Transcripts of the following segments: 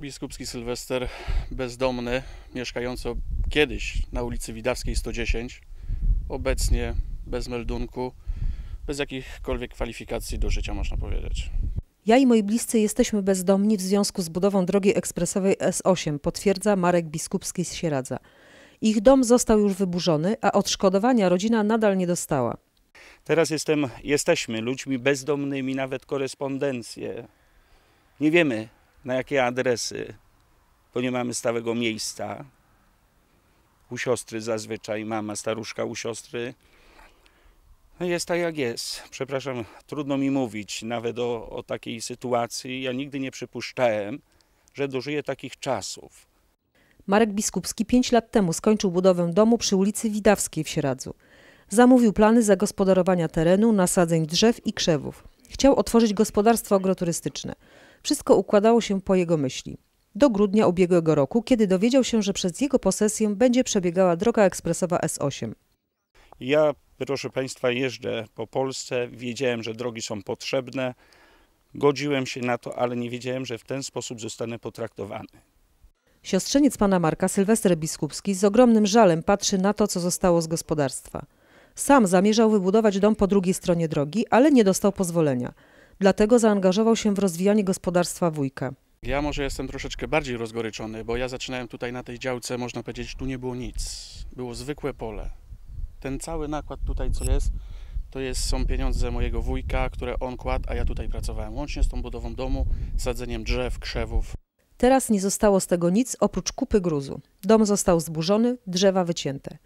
Biskupski Sylwester, bezdomny, mieszkający kiedyś na ulicy Widawskiej 110, obecnie bez meldunku, bez jakichkolwiek kwalifikacji do życia, można powiedzieć. Ja i moi bliscy jesteśmy bezdomni w związku z budową drogi ekspresowej S8, potwierdza Marek Biskupski z Sieradza. Ich dom został już wyburzony, a odszkodowania rodzina nadal nie dostała. Teraz jestem, jesteśmy ludźmi bezdomnymi, nawet korespondencję. Nie wiemy na jakie adresy, bo nie mamy stałego miejsca. U siostry zazwyczaj, mama staruszka u siostry. No jest tak jak jest. Przepraszam, trudno mi mówić nawet o, o takiej sytuacji. Ja nigdy nie przypuszczałem, że dożyję takich czasów. Marek Biskupski pięć lat temu skończył budowę domu przy ulicy Widawskiej w Sieradzu. Zamówił plany zagospodarowania terenu, nasadzeń drzew i krzewów. Chciał otworzyć gospodarstwo agroturystyczne. Wszystko układało się po jego myśli. Do grudnia ubiegłego roku, kiedy dowiedział się, że przez jego posesję będzie przebiegała droga ekspresowa S8. Ja, proszę Państwa, jeżdżę po Polsce. Wiedziałem, że drogi są potrzebne. Godziłem się na to, ale nie wiedziałem, że w ten sposób zostanę potraktowany. Siostrzeniec pana Marka, Sylwester Biskupski, z ogromnym żalem patrzy na to, co zostało z gospodarstwa. Sam zamierzał wybudować dom po drugiej stronie drogi, ale nie dostał pozwolenia. Dlatego zaangażował się w rozwijanie gospodarstwa wujka. Ja może jestem troszeczkę bardziej rozgoryczony, bo ja zaczynałem tutaj na tej działce, można powiedzieć, tu nie było nic. Było zwykłe pole. Ten cały nakład tutaj, co jest, to jest, są pieniądze mojego wujka, które on kładł, a ja tutaj pracowałem. Łącznie z tą budową domu, sadzeniem drzew, krzewów. Teraz nie zostało z tego nic oprócz kupy gruzu. Dom został zburzony, drzewa wycięte.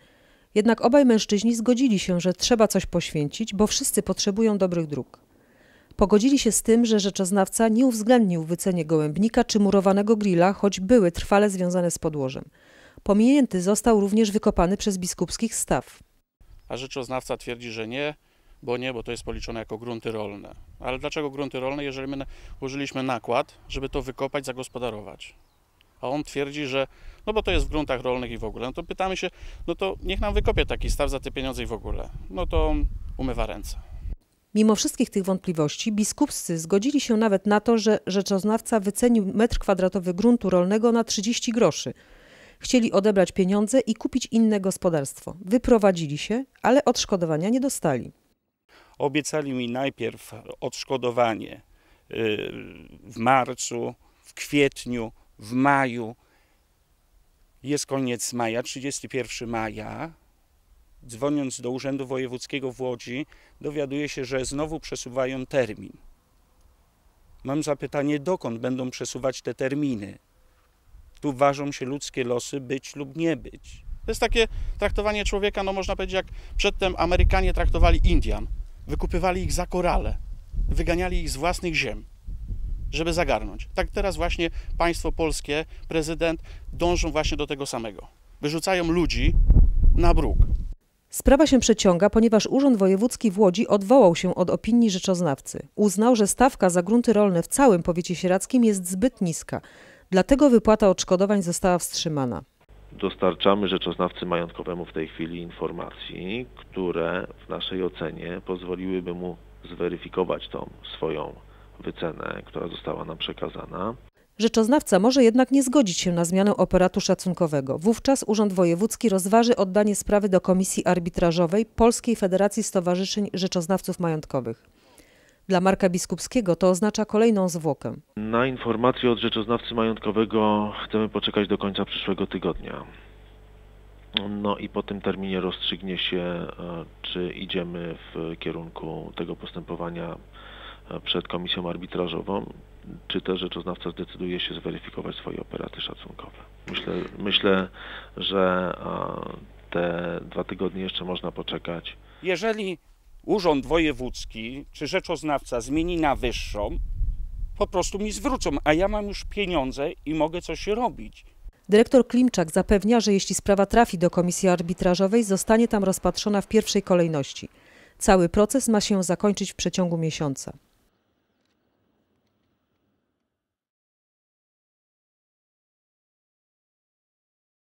Jednak obaj mężczyźni zgodzili się, że trzeba coś poświęcić, bo wszyscy potrzebują dobrych dróg. Pogodzili się z tym, że rzeczoznawca nie uwzględnił w wycenie gołębnika czy murowanego grilla, choć były trwale związane z podłożem. Pominięty został również wykopany przez biskupskich staw. A rzeczoznawca twierdzi, że nie, bo nie, bo to jest policzone jako grunty rolne. Ale dlaczego grunty rolne, jeżeli my użyliśmy nakład, żeby to wykopać, zagospodarować? A on twierdzi, że no bo to jest w gruntach rolnych i w ogóle. No to pytamy się, no to niech nam wykopie taki staw za te pieniądze i w ogóle. No to umywa ręce. Mimo wszystkich tych wątpliwości, biskupscy zgodzili się nawet na to, że rzeczoznawca wycenił metr kwadratowy gruntu rolnego na 30 groszy. Chcieli odebrać pieniądze i kupić inne gospodarstwo. Wyprowadzili się, ale odszkodowania nie dostali. Obiecali mi najpierw odszkodowanie y, w marcu, w kwietniu, w maju. Jest koniec maja, 31 maja. Dzwoniąc do Urzędu Wojewódzkiego w Łodzi, dowiaduję się, że znowu przesuwają termin. Mam zapytanie, dokąd będą przesuwać te terminy? Tu ważą się ludzkie losy, być lub nie być. To jest takie traktowanie człowieka, no można powiedzieć, jak przedtem Amerykanie traktowali Indian. Wykupywali ich za korale, wyganiali ich z własnych ziem, żeby zagarnąć. Tak teraz właśnie państwo polskie, prezydent dążą właśnie do tego samego. Wyrzucają ludzi na bruk. Sprawa się przeciąga, ponieważ Urząd Wojewódzki w Łodzi odwołał się od opinii rzeczoznawcy. Uznał, że stawka za grunty rolne w całym powiecie sieradzkim jest zbyt niska. Dlatego wypłata odszkodowań została wstrzymana. Dostarczamy rzeczoznawcy majątkowemu w tej chwili informacji, które w naszej ocenie pozwoliłyby mu zweryfikować tą swoją wycenę, która została nam przekazana. Rzeczoznawca może jednak nie zgodzić się na zmianę operatu szacunkowego. Wówczas Urząd Wojewódzki rozważy oddanie sprawy do Komisji Arbitrażowej Polskiej Federacji Stowarzyszeń Rzeczoznawców Majątkowych. Dla Marka Biskupskiego to oznacza kolejną zwłokę. Na informację od rzeczoznawcy majątkowego chcemy poczekać do końca przyszłego tygodnia. No i po tym terminie rozstrzygnie się, e, czy idziemy w kierunku tego postępowania e, przed komisją arbitrażową, czy też rzeczoznawca zdecyduje się zweryfikować swoje operaty szacunkowe. Myślę, myślę że te dwa tygodnie jeszcze można poczekać. Jeżeli Urząd Wojewódzki czy rzeczoznawca zmieni na wyższą, po prostu mi zwrócą, a ja mam już pieniądze i mogę coś robić. Dyrektor Klimczak zapewnia, że jeśli sprawa trafi do komisji arbitrażowej, zostanie tam rozpatrzona w pierwszej kolejności. Cały proces ma się zakończyć w przeciągu miesiąca.